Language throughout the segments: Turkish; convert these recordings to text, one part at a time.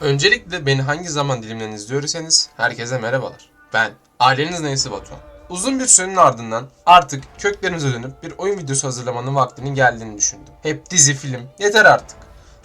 Öncelikle beni hangi zaman dilimden izliyorsanız herkese merhabalar. Ben aileniz neyse Batuhan. Uzun bir sürenin ardından artık köklerimize dönüp bir oyun videosu hazırlamanın vaktinin geldiğini düşündüm. Hep dizi film yeter artık.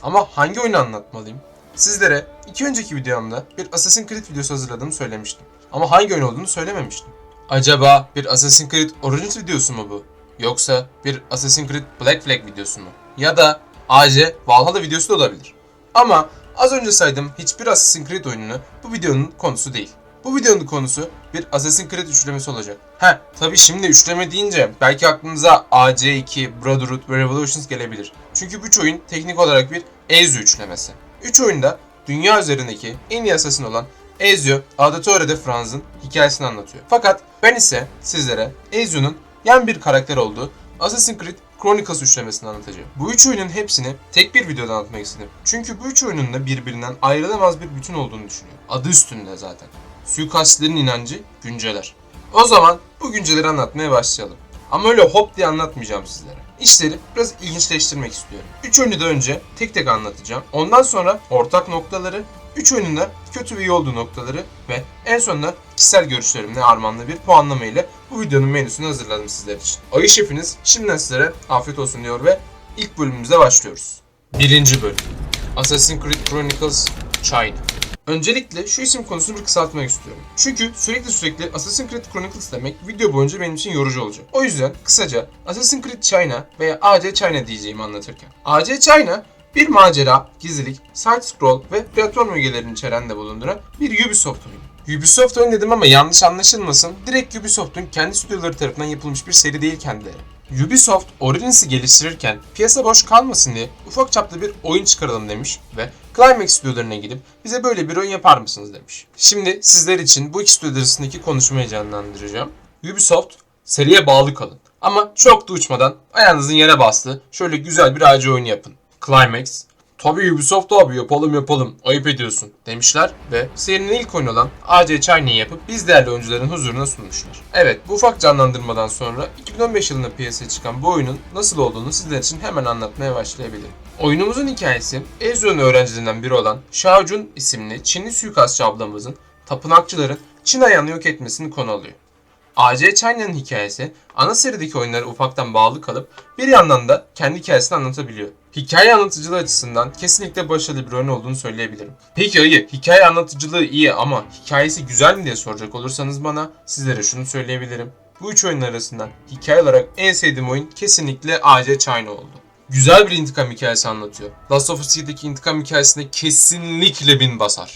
Ama hangi oyunu anlatmalıyım? Sizlere iki önceki videomda bir Assassin's Creed videosu hazırladığımı söylemiştim. Ama hangi oyun olduğunu söylememiştim. Acaba bir Assassin's Creed Origins videosu mu bu? Yoksa bir Assassin's Creed Black Flag videosu mu? Ya da AC Valhalla videosu da olabilir. Ama az önce saydığım hiçbir Assassin's Creed oyununu bu videonun konusu değil. Bu videonun konusu bir Assassin's Creed üçlemesi olacak. He, tabi şimdi üçleme deyince belki aklınıza AC2, Brotherhood ve Revolutions gelebilir. Çünkü üç oyun teknik olarak bir Ezio üçlemesi. Üç oyunda dünya üzerindeki en iyi assassin olan Ezio Auditore de Franz'ın hikayesini anlatıyor. Fakat ben ise sizlere Ezio'nun yan bir karakter olduğu Assassin's Creed Chronicles üçlemesini anlatacağım. Bu üç oyunun hepsini tek bir videoda anlatmak istedim. Çünkü bu üç oyunun da birbirinden ayrılamaz bir bütün olduğunu düşünüyorum. Adı üstünde zaten. Suikastçilerin inancı günceler. O zaman bu günceleri anlatmaya başlayalım. Ama öyle hop diye anlatmayacağım sizlere. İşleri biraz ilginçleştirmek istiyorum. Üç oyunu da önce tek tek anlatacağım. Ondan sonra ortak noktaları, üç oyunun da kötü ve iyi olduğu noktaları ve en sonunda kişisel görüşlerimle harmanlı bir puanlama ile bu videonun menüsünü hazırladım sizler için. Ayı şefiniz şimdiden sizlere afiyet olsun diyor ve ilk bölümümüze başlıyoruz. Birinci bölüm. Assassin's Creed Chronicles China. Öncelikle şu isim konusunu bir kısaltmak istiyorum. Çünkü sürekli sürekli Assassin's Creed Chronicles demek video boyunca benim için yorucu olacak. O yüzden kısaca Assassin's Creed China veya AC China diyeceğim anlatırken. AC China macera, gizlilik, side scroll ve platform ögelerini içeren de bulunduran bir Ubisoft oyunu. Ubisoft oyun dedim ama yanlış anlaşılmasın. Direkt Ubisoft'un kendi stüdyoları tarafından yapılmış bir seri değil kendileri. Ubisoft Origins'i geliştirirken piyasa boş kalmasın diye ufak çaplı bir oyun çıkaralım demiş ve Climax stüdyolarına gidip bize böyle bir oyun yapar mısınız demiş. Şimdi sizler için bu iki stüdyo arasındaki konuşmayı canlandıracağım. Ubisoft seriye bağlı kalın. Ama çok da uçmadan ayağınızın yere bastığı şöyle güzel bir AC oyunu yapın. Climax Tabii Ubisoft abi yapalım yapalım. Ayıp ediyorsun demişler ve serinin ilk oyunu olan AC China'yı yapıp biz değerli oyuncuların huzuruna sunmuşlar. Evet bu ufak canlandırmadan sonra 2015 yılında piyasaya çıkan bu oyunun nasıl olduğunu sizler için hemen anlatmaya başlayabilirim. Oyunumuzun hikayesi Ezio'nun öğrencilerinden biri olan Jun isimli Çinli suikastçı ablamızın tapınakçıların Çin ayağını yok etmesini konu alıyor. AC China'nın hikayesi ana serideki oyunlara ufaktan bağlı kalıp bir yandan da kendi hikayesini anlatabiliyor. Hikaye anlatıcılığı açısından kesinlikle başarılı bir oyun olduğunu söyleyebilirim. Peki ayı, hikaye anlatıcılığı iyi ama hikayesi güzel mi diye soracak olursanız bana sizlere şunu söyleyebilirim. Bu üç oyun arasından hikaye olarak en sevdiğim oyun kesinlikle AC China oldu. Güzel bir intikam hikayesi anlatıyor. Last of Us 2'deki intikam hikayesine kesinlikle bin basar.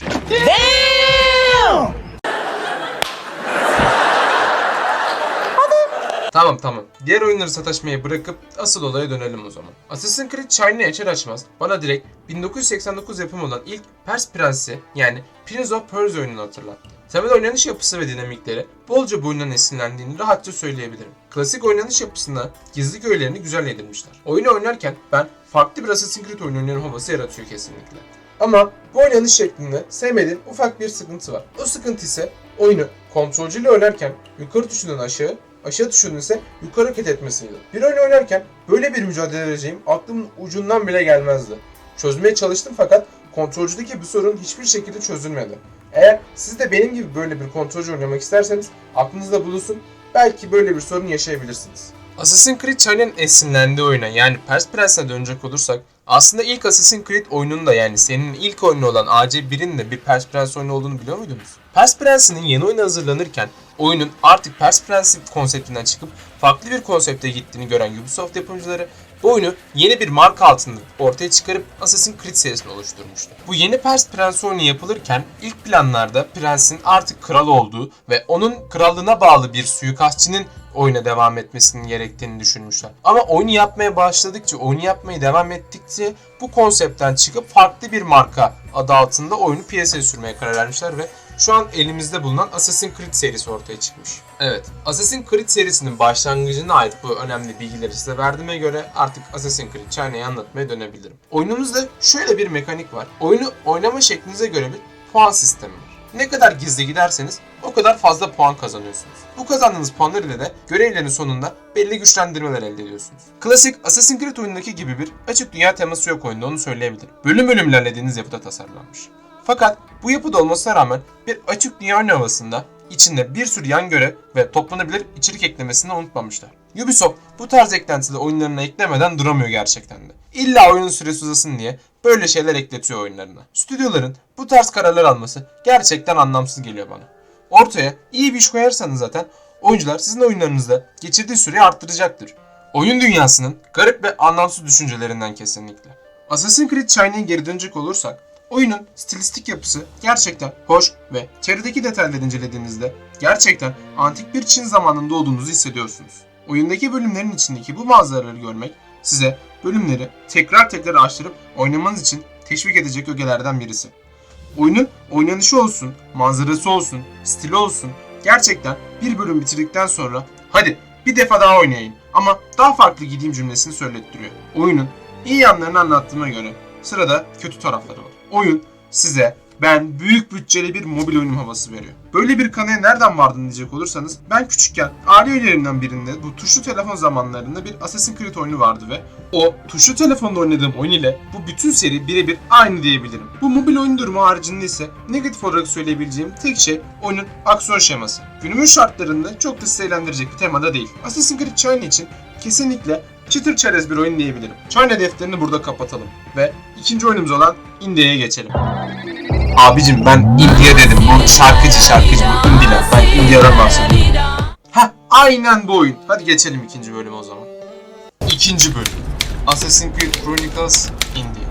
Tamam tamam. Diğer oyunları sataşmayı bırakıp asıl olaya dönelim o zaman. Assassin's Creed China açar açmaz bana direkt 1989 yapımı olan ilk Pers Prensi yani Prince of Persia oyununu hatırlattı. Temel oynanış yapısı ve dinamikleri bolca bu oyundan esinlendiğini rahatça söyleyebilirim. Klasik oynanış yapısında gizli köylerini güzel yedirmişler. Oyunu oynarken ben farklı bir Assassin's Creed oyunu oynuyorum havası yaratıyor kesinlikle. Ama bu oynanış şeklinde sevmediğim ufak bir sıkıntı var. O sıkıntı ise oyunu kontrolcüyle oynarken yukarı tuşundan aşağı, aşağı tuşunun ise yukarı hareket etmesiydi. Bir oyun oynarken böyle bir mücadele vereceğim aklımın ucundan bile gelmezdi. Çözmeye çalıştım fakat kontrolcüdeki bu sorun hiçbir şekilde çözülmedi. Eğer siz de benim gibi böyle bir kontrolcü oynamak isterseniz aklınızda bulunsun belki böyle bir sorun yaşayabilirsiniz. Assassin's Creed China'nın esinlendiği oyuna yani Pers Prens'e dönecek olursak aslında ilk Assassin's Creed oyunun da yani senin ilk oyunu olan AC1'in de bir Pers Prens oyunu olduğunu biliyor muydunuz? Pers Prens'in yeni oyunu hazırlanırken oyunun artık Pers Prensi konseptinden çıkıp farklı bir konsepte gittiğini gören Ubisoft yapımcıları bu oyunu yeni bir marka altında ortaya çıkarıp Assassin's Creed serisini oluşturmuştu. Bu yeni Pers Prens oyunu yapılırken ilk planlarda prensin artık kral olduğu ve onun krallığına bağlı bir suikastçının oyuna devam etmesinin gerektiğini düşünmüşler. Ama oyunu yapmaya başladıkça, oyunu yapmaya devam ettikçe bu konseptten çıkıp farklı bir marka adı altında oyunu piyasaya sürmeye karar vermişler ve şu an elimizde bulunan Assassin's Creed serisi ortaya çıkmış. Evet, Assassin's Creed serisinin başlangıcına ait bu önemli bilgileri size verdiğime göre artık Assassin's Creed China'yı anlatmaya dönebilirim. Oyunumuzda şöyle bir mekanik var. Oyunu oynama şeklinize göre bir puan sistemi. Ne kadar gizli giderseniz o kadar fazla puan kazanıyorsunuz. Bu kazandığınız puanlar ile de görevlerin sonunda belli güçlendirmeler elde ediyorsunuz. Klasik Assassin's Creed oyunundaki gibi bir açık dünya teması yok oyunda onu söyleyebilirim. Bölüm bölüm ilerlediğiniz yapıda tasarlanmış. Fakat bu yapıda olmasına rağmen bir açık dünya havasında içinde bir sürü yan görev ve toplanabilir içerik eklemesini unutmamışlar. Ubisoft bu tarz eklentileri oyunlarına eklemeden duramıyor gerçekten de. İlla oyunun süresi uzasın diye böyle şeyler ekletiyor oyunlarına. Stüdyoların bu tarz kararlar alması gerçekten anlamsız geliyor bana. Ortaya iyi bir iş koyarsanız zaten oyuncular sizin oyunlarınızda geçirdiği süreyi arttıracaktır. Oyun dünyasının garip ve anlamsız düşüncelerinden kesinlikle. Assassin's Creed Shine'ye geri dönecek olursak, oyunun stilistik yapısı gerçekten hoş ve çevredeki detayları incelediğinizde gerçekten antik bir Çin zamanında olduğunuzu hissediyorsunuz. Oyundaki bölümlerin içindeki bu manzaraları görmek size bölümleri tekrar tekrar açtırıp oynamanız için teşvik edecek ögelerden birisi. Oyunun oynanışı olsun, manzarası olsun, stili olsun gerçekten bir bölüm bitirdikten sonra hadi bir defa daha oynayayım ama daha farklı gideyim cümlesini söylettiriyor. Oyunun iyi yanlarını anlattığıma göre sırada kötü tarafları var. Oyun size ben büyük bütçeli bir mobil oyunum havası veriyor. Böyle bir kanıya nereden vardın diyecek olursanız ben küçükken aile üyelerimden birinde bu tuşlu telefon zamanlarında bir Assassin's Creed oyunu vardı ve o tuşlu telefonda oynadığım oyun ile bu bütün seri birebir aynı diyebilirim. Bu mobil oyun durumu haricinde ise negatif olarak söyleyebileceğim tek şey oyunun aksiyon şeması. Günümüz şartlarında çok da sizi eğlendirecek bir temada değil. Assassin's Creed China için kesinlikle çıtır çerez bir oyun diyebilirim. China defterini burada kapatalım ve ikinci oyunumuz olan India'ya geçelim. Abicim ben India dedim. Bu şarkıcı şarkıcı bu Indiler. Ben India'dan bahsediyorum. Ha aynen bu oyun. Hadi geçelim ikinci bölüme o zaman. İkinci bölüm. Assassin's Creed Chronicles India.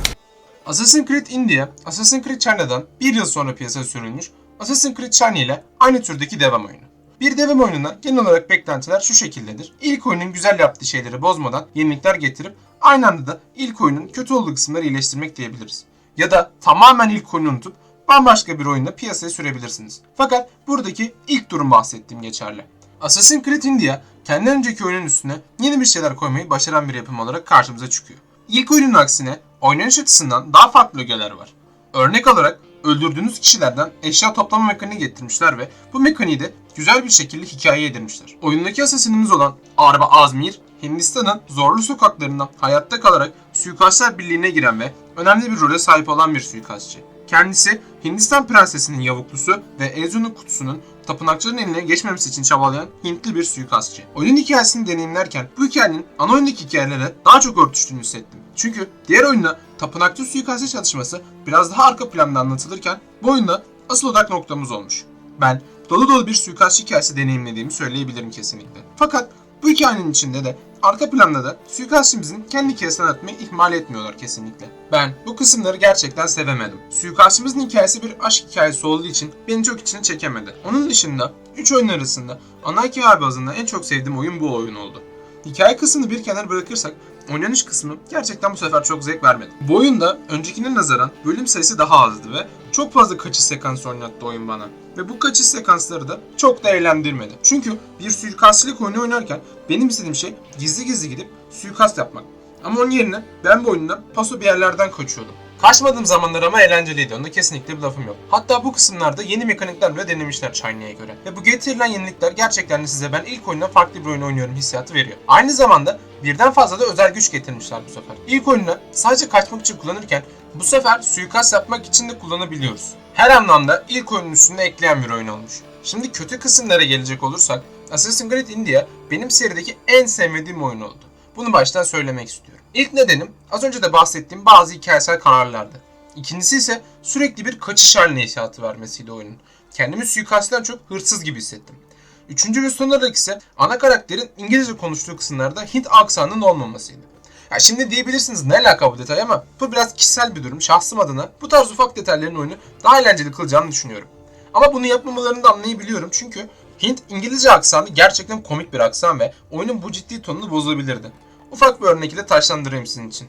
Assassin's Creed India, Assassin's Creed China'dan bir yıl sonra piyasaya sürülmüş Assassin's Creed China ile aynı türdeki devam oyunu. Bir devam oyununa genel olarak beklentiler şu şekildedir. İlk oyunun güzel yaptığı şeyleri bozmadan yenilikler getirip aynı anda da ilk oyunun kötü olduğu kısımları iyileştirmek diyebiliriz. Ya da tamamen ilk oyunu unutup bambaşka bir oyunda piyasaya sürebilirsiniz. Fakat buradaki ilk durum bahsettiğim geçerli. Assassin's Creed India kendi önceki oyunun üstüne yeni bir şeyler koymayı başaran bir yapım olarak karşımıza çıkıyor. İlk oyunun aksine oynanış açısından daha farklı ögeler var. Örnek olarak öldürdüğünüz kişilerden eşya toplama mekaniği getirmişler ve bu mekaniği de güzel bir şekilde hikayeye edinmişler. Oyundaki asasinimiz olan Arba Azmir, Hindistan'ın zorlu sokaklarında hayatta kalarak suikastçılar birliğine giren ve önemli bir role sahip olan bir suikastçı. Kendisi Hindistan prensesinin yavuklusu ve Ezio'nun kutusunun tapınakçıların eline geçmemesi için çabalayan Hintli bir suikastçı. Oyunun hikayesini deneyimlerken bu hikayenin ana oyundaki hikayelerle daha çok örtüştüğünü hissettim. Çünkü diğer oyunda tapınakçı suikastçı çatışması biraz daha arka planda anlatılırken bu oyunda asıl odak noktamız olmuş. Ben dolu dolu bir suikastçı hikayesi deneyimlediğimi söyleyebilirim kesinlikle. Fakat bu hikayenin içinde de arka planda da suikastçımızın kendi hikayesini anlatmayı ihmal etmiyorlar kesinlikle. Ben bu kısımları gerçekten sevemedim. Suikastçımızın hikayesi bir aşk hikayesi olduğu için beni çok içine çekemedi. Onun dışında 3 oyun arasında ana hikaye bazında en çok sevdiğim oyun bu oyun oldu. Hikaye kısmını bir kenara bırakırsak oynanış kısmı gerçekten bu sefer çok zevk vermedi. Bu oyunda öncekine nazaran bölüm sayısı daha azdı ve çok fazla kaçış sekansı oynattı oyun bana. Ve bu kaçış sekansları da çok da eğlendirmedi. Çünkü bir suikastçılık oyunu oynarken benim istediğim şey gizli gizli gidip suikast yapmak. Ama onun yerine ben bu oyunda paso bir yerlerden kaçıyordum. Kaçmadığım zamanlar ama eğlenceliydi. Onda kesinlikle bir lafım yok. Hatta bu kısımlarda yeni mekanikler bile denemişler China'ya göre. Ve bu getirilen yenilikler gerçekten de size ben ilk oyundan farklı bir oyun oynuyorum hissiyatı veriyor. Aynı zamanda birden fazla da özel güç getirmişler bu sefer. İlk oyunu sadece kaçmak için kullanırken bu sefer suikast yapmak için de kullanabiliyoruz. Her anlamda ilk oyunun üstünde ekleyen bir oyun olmuş. Şimdi kötü kısımlara gelecek olursak Assassin's Creed India benim serideki en sevmediğim oyun oldu. Bunu baştan söylemek istiyorum. İlk nedenim az önce de bahsettiğim bazı hikayesel kararlardı. İkincisi ise sürekli bir kaçış haline hissiyatı vermesiydi oyunun. Kendimi suikastten çok hırsız gibi hissettim. Üçüncü ve son olarak ise ana karakterin İngilizce konuştuğu kısımlarda Hint aksanının olmamasıydı. Ya şimdi diyebilirsiniz ne alaka bu detay ama bu biraz kişisel bir durum. Şahsım adına bu tarz ufak detayların oyunu daha eğlenceli kılacağını düşünüyorum. Ama bunu yapmamalarını da anlayabiliyorum çünkü Hint İngilizce aksanı gerçekten komik bir aksan ve oyunun bu ciddi tonunu bozabilirdi. Ufak bir örnek ile taşlandırayım sizin için.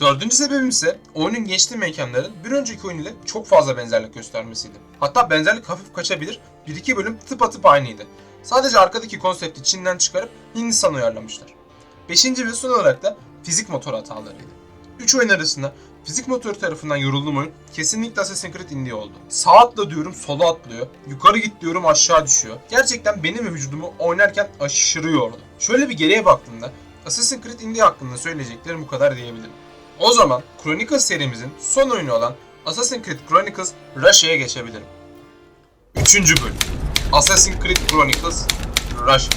Dördüncü sebebim ise oyunun geçtiği mekanların bir önceki oyun ile çok fazla benzerlik göstermesiydi. Hatta benzerlik hafif kaçabilir, bir iki bölüm tıpatıp aynıydı. Sadece arkadaki konsepti Çin'den çıkarıp Hindistan uyarlamışlar. Beşinci ve son olarak da fizik motor hatalarıydı. 3 oyun arasında fizik motoru tarafından yorulduğum oyun kesinlikle Assassin's Creed India oldu. Sağ atla diyorum sola atlıyor. Yukarı git diyorum aşağı düşüyor. Gerçekten benim vücudumu oynarken aşırı yordu. Şöyle bir geriye baktığımda Assassin's Creed India hakkında söyleyeceklerim bu kadar diyebilirim. O zaman Chronicles serimizin son oyunu olan Assassin's Creed Chronicles Russia'ya geçebilirim. Üçüncü bölüm. Assassin's Creed Chronicles Russia.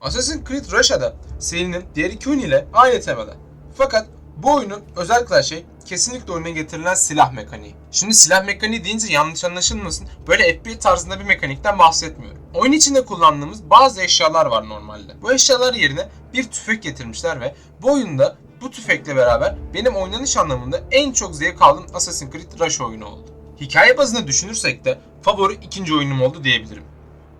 Assassin's Creed Russia'da serinin diğer iki oyun ile aynı temada. Fakat bu oyunun özel şey kesinlikle oyuna getirilen silah mekaniği. Şimdi silah mekaniği deyince yanlış anlaşılmasın. Böyle FPS tarzında bir mekanikten bahsetmiyorum. Oyun içinde kullandığımız bazı eşyalar var normalde. Bu eşyalar yerine bir tüfek getirmişler ve bu oyunda bu tüfekle beraber benim oynanış anlamında en çok zevk aldığım Assassin's Creed Russia oyunu oldu. Hikaye bazında düşünürsek de favori ikinci oyunum oldu diyebilirim.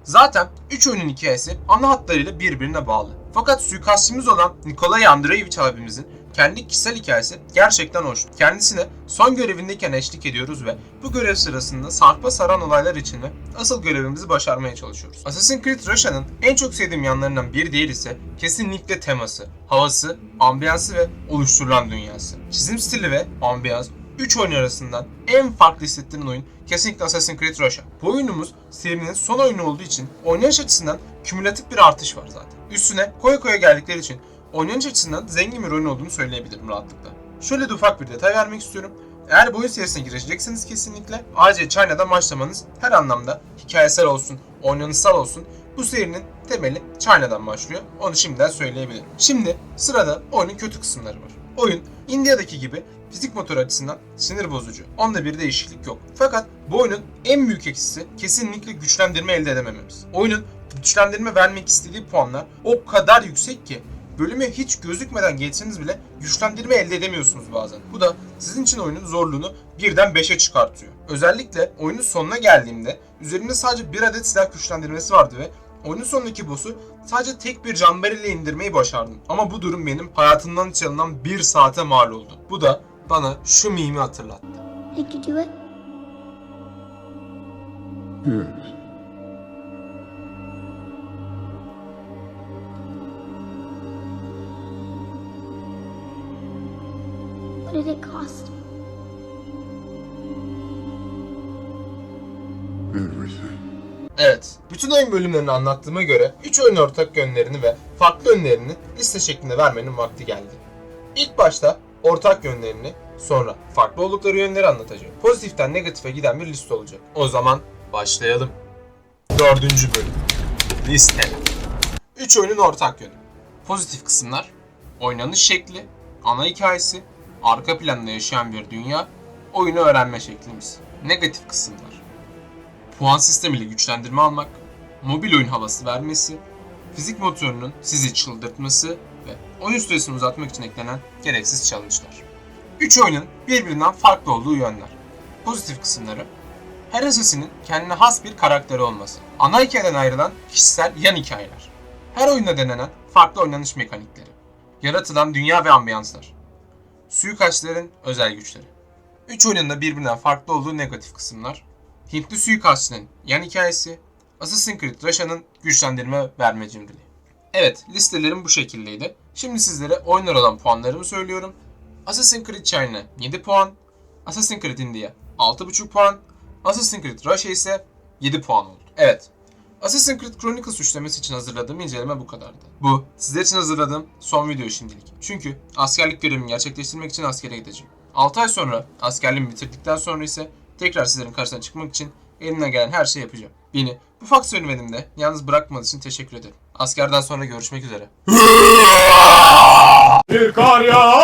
Zaten 3 oyunun hikayesi ana hatlarıyla birbirine bağlı. Fakat suikastçımız olan Nikolay Andreevich abimizin kendi kişisel hikayesi gerçekten hoş. Kendisine son görevindeyken eşlik ediyoruz ve bu görev sırasında sarpa saran olaylar içinde asıl görevimizi başarmaya çalışıyoruz. Assassin's Creed Russia'nın en çok sevdiğim yanlarından bir diğeri ise kesinlikle teması, havası, ambiyansı ve oluşturulan dünyası. Çizim stili ve ambiyans 3 oyun arasından en farklı hissettiren oyun kesinlikle Assassin's Creed Russia. Bu oyunumuz serinin son oyunu olduğu için oynanış açısından kümülatif bir artış var zaten. Üstüne koya koya geldikleri için oynanış açısından zengin bir oyun olduğunu söyleyebilirim rahatlıkla. Şöyle de ufak bir detay vermek istiyorum. Eğer bu oyun serisine girecekseniz kesinlikle AC China'dan başlamanız her anlamda hikayesel olsun, oynanışsal olsun bu serinin temeli China'dan başlıyor. Onu şimdiden söyleyebilirim. Şimdi sırada oyunun kötü kısımları var. Oyun India'daki gibi fizik motor açısından sinir bozucu. Onda bir değişiklik yok. Fakat bu oyunun en büyük eksisi kesinlikle güçlendirme elde edemememiz. Oyunun güçlendirme vermek istediği puanlar o kadar yüksek ki bölüme hiç gözükmeden geçseniz bile güçlendirme elde edemiyorsunuz bazen. Bu da sizin için oyunun zorluğunu birden 5'e çıkartıyor. Özellikle oyunun sonuna geldiğimde üzerimde sadece bir adet silah güçlendirmesi vardı ve oyunun sonundaki boss'u sadece tek bir canber ile indirmeyi başardım. Ama bu durum benim hayatımdan çalınan bir saate mal oldu. Bu da bana şu mimi hatırlattı. Did you do it? Yes. Did it cost? Everything. Evet, bütün oyun bölümlerini anlattığıma göre 3 oyun ortak yönlerini ve farklı yönlerini liste şeklinde vermenin vakti geldi. İlk başta ortak yönlerini, sonra farklı oldukları yönleri anlatacağım. Pozitiften negatife giden bir liste olacak. O zaman başlayalım. Dördüncü bölüm. Liste. 3 oyunun ortak yönü. Pozitif kısımlar, oynanış şekli, ana hikayesi, arka planda yaşayan bir dünya, oyunu öğrenme şeklimiz. Negatif kısımlar, puan sistemiyle güçlendirme almak, mobil oyun havası vermesi, fizik motorunun sizi çıldırtması ve oyun süresini uzatmak için eklenen gereksiz challenge'lar. 3 oyunun birbirinden farklı olduğu yönler. Pozitif kısımları, her asasinin kendine has bir karakteri olması, ana hikayeden ayrılan kişisel yan hikayeler, her oyunda denenen farklı oynanış mekanikleri, yaratılan dünya ve ambiyanslar, suikastçıların özel güçleri. 3 oyunun da birbirinden farklı olduğu negatif kısımlar, Hintli suikastçının yan hikayesi, Assassin's Creed Russia'nın güçlendirme verme cimriliği. Evet, listelerim bu şekildeydi. Şimdi sizlere oyunlar olan puanlarımı söylüyorum. Assassin's Creed China 7 puan, Assassin's Creed India 6.5 puan, Assassin's Creed Russia ise 7 puan oldu. Evet, Assassin's Creed Chronicles üçlemesi için hazırladığım inceleme bu kadardı. Bu, sizler için hazırladığım son video şimdilik. Çünkü askerlik görevimi gerçekleştirmek için askere gideceğim. 6 ay sonra askerliğimi bitirdikten sonra ise tekrar sizlerin karşısına çıkmak için elimden gelen her şeyi yapacağım. Beni bu faks söylemediğimde yalnız bırakmadığınız için teşekkür ederim. Askerden sonra görüşmek üzere. Bir kar yağar